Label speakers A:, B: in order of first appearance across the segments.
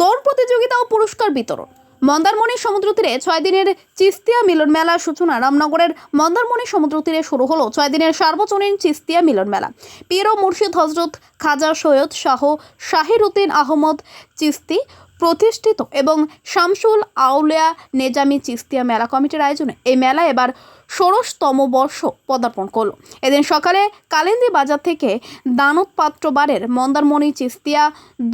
A: দৌড় প্রতিযোগিতা ও পুরস্কার বিতরণ। মন্দারমণি সমুদ্র তীরে ছয় দিনের চিস্তিয়া মিলন মেলার সূচনা রামনগরের মন্দারমণি সমুদ্র তীরে শুরু হলো ছয় দিনের সার্বজনীন চিস্তিয়া মিলন মেলা। পীর মুর্শিদ হজরত খাজা সৈয়দ শাহ শাহির উদ্দিন আহমদ চিস্তি প্রতিষ্ঠিত এবং শামসুল আউলিয়া নেজামি চিস্তিয়া মেলা কমিটির আয়োজনে এই মেলা এবার ষোড়শতম বর্ষ পদার্পণ করল। এদিন সকালে কালিন্দি বাজার থেকে দানত পাত্র বারের মন্দারমণি, চিস্তিয়া,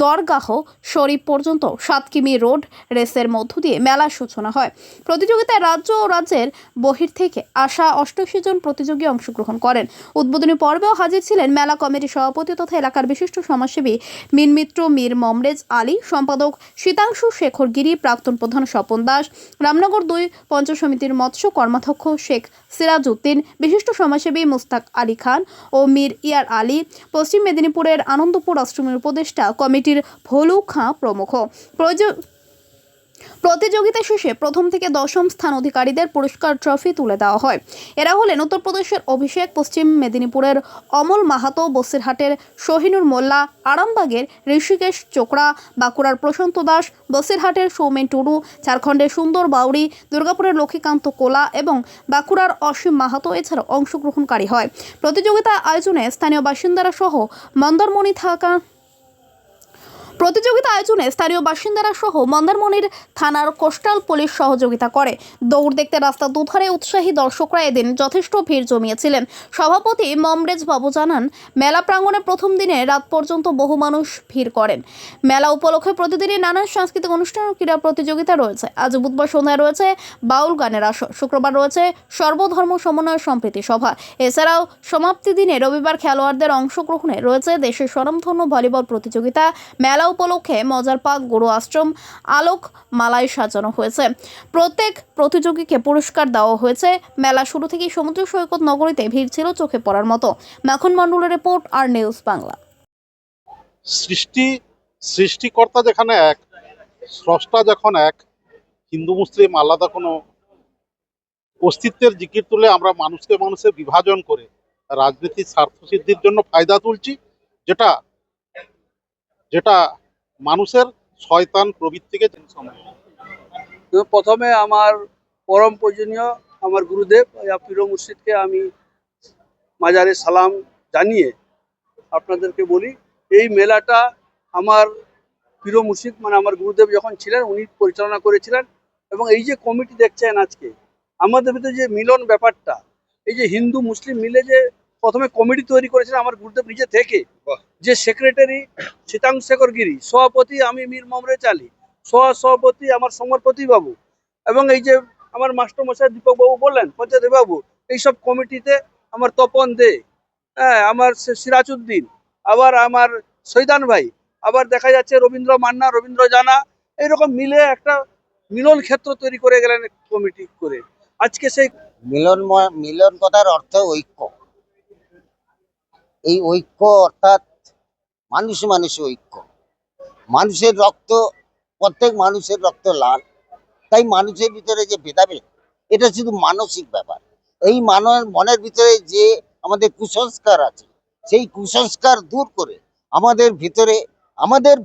A: দরগাহ শরীফ পর্যন্ত সাত কিমি রোড রেসের মধ্য দিয়ে মেলার সূচনা হয়। প্রতিযোগিতায় রাজ্য ও রাজ্যের বহির থেকে আসা অষ্টাশি জন প্রতিযোগী অংশগ্রহণ করেন। উদ্বোধনী পর্বেও হাজির ছিলেন মেলা কমিটির সভাপতি তথা এলাকার বিশিষ্ট সমাজসেবী মিনমিত্র, মীর মমরেজ আলী, সম্পাদক শীতাংশু শেখর গিরি, প্রাক্তন প্রধান স্বপন দাস, রামনগর দুই পঞ্চ সমিতির মৎস্য কর্মাধ্যক্ষ শেখ সিরাজ উদ্দিন বিশিষ্ট সমাজসেবী মুস্তাক আলী খান ও মীর ইয়ার আলী, পশ্চিম মেদিনীপুরের আনন্দপুর আশ্রমের উপদেষ্টা কমিটির ভলু খাঁ প্রমুখ। প্রয়োজন প্রতিযোগিতা শেষে প্রথম থেকে দশম স্থান অধিকারীদের পুরস্কার ট্রফি তুলে দেওয়া হয়। এরা হলেন উত্তরপ্রদেশের অভিষেক, পশ্চিম মেদিনীপুরের অমল মাহাতো, বসিরহাটের শহীনুর মোল্লা, আরামবাগের ঋষিকেশ চোকড়া, বাঁকুড়ার প্রশান্ত দাস, বসিরহাটের সৌমেন টুডু, ঝাড়খণ্ডের সুন্দর বাউরি দুর্গাপুরের লক্ষ্মীকান্ত কোলা এবং বাঁকুড়ার অসীম মাহাতো এছাড়াও অংশগ্রহণকারী হয়। প্রতিযোগিতা আয়োজনে স্থানীয় বাসিন্দারা সহ মন্দারমণি থাকা প্রতিযোগিতা আয়োজনে স্থানীয় বাসিন্দারা সহ মন্দারমণির থানার কোস্টাল পুলিশ সহযোগিতা করে। দৌড় দেখতে রাস্তা দুধারে উৎসাহী দর্শকরা এদিন যথেষ্ট ভিড় জমিয়েছিলেন। সভাপতি মমরেজ বাবু জানান, মেলা প্রাঙ্গণে প্রথম দিনে রাত পর্যন্ত বহু মানুষ ভিড় করেন। মেলা উপলক্ষে প্রতিদিনই নানান সাংস্কৃতিক অনুষ্ঠান ও ক্রীড়া প্রতিযোগিতা রয়েছে। আজ বুধবার সন্ধ্যায় রয়েছে বাউল গানের আসর। শুক্রবার রয়েছে সর্বধর্ম সমন্বয় সম্প্রীতি সভা। এছাড়াও সমাপ্তি দিনে রবিবার খেলোয়াড়দের অংশগ্রহণে রয়েছে দেশের স্বনামধন্য ভলিবল প্রতিযোগিতা, মেলা উপলক্ষে মজার পাক গুরু আশ্রম আলোক মালায় সাজানো হয়েছে। প্রত্যেক প্রতিযোগীকে পুরস্কার দেওয়া হয়েছে। মেলা শুরু থেকেই সমুদ্র সৈকত নগরীতে ভিড় ছিল চোখে পড়ার মতো। মাখন মণ্ডলের রিপোর্ট, আর নিউজ বাংলা।
B: সৃষ্টি, সৃষ্টিকর্তা যেখানে এক, স্রষ্টা যখন এক, হিন্দু, মুসলিম আলাদা কোনো অস্তিত্বের জিকির তুলে আমরা মানুষকে মানুষে বিভাজন করে রাজনীতির স্বার্থ সিদ্ধির জন্য ফায়দা তুলছি, যেটা যেটা মানুষের শয়তান প্রবৃত্তিকে
C: প্রথমে আমার পরম পূজনীয় আমার গুরুদেব পীর মুর্শিদকে আমি মাজারে সালাম জানিয়ে আপনাদেরকে বলি, এই মেলাটা আমার পীর মুর্শিদ মানে আমার গুরুদেব যখন ছিলেন, উনি পরিচালনা করেছিলেন এবং এই যে কমিটি দেখছেন আজকে, আমাদের ভিতরে যে মিলন ব্যাপারটা, এই যে হিন্দু, মুসলিম মিলে যে প্রথমে কমিটি তৈরি করেছিলেন আমার গুরুদেব নিজে থেকে যে সেক্রেটারি শীতাং শেখর গিরি সভাপতি আমি মীর মমরেজ চালি সহ সভাপতি আমার সমরপতি বাবু এবং এই যে আমার মাস্টার মশাই দীপক বাবু বললেন পঞ্চায়েত বাবু এইসব কমিটিতে আমার তপন দে হ্যাঁ আমার সি- সিরাজউদ্দিন আবার আমার সৈদান ভাই আবার দেখা যাচ্ছে রবীন্দ্র মান্না রবীন্দ্র জানা এইরকম মিলে একটা মিলন ক্ষেত্র তৈরি করে গেলেন কমিটি করে। আজকে সেই
D: মিলন মিলন কথার অর্থ ঐক্য। এই ঐক্য অর্থাৎ মানুষ মানুষ ঐক্য। মানুষের রক্ত, প্রত্যেক মানুষের রক্ত লাল। তাই মানুষের ভিতরে যে ভেদাভেদ, এটা শুধু মানসিক ব্যাপার। এই মানব মনের ভিতরে যে আমাদের কুসংস্কার আছে, সেই কুসংস্কার দূর করে আমাদের ভিতরে, আমাদের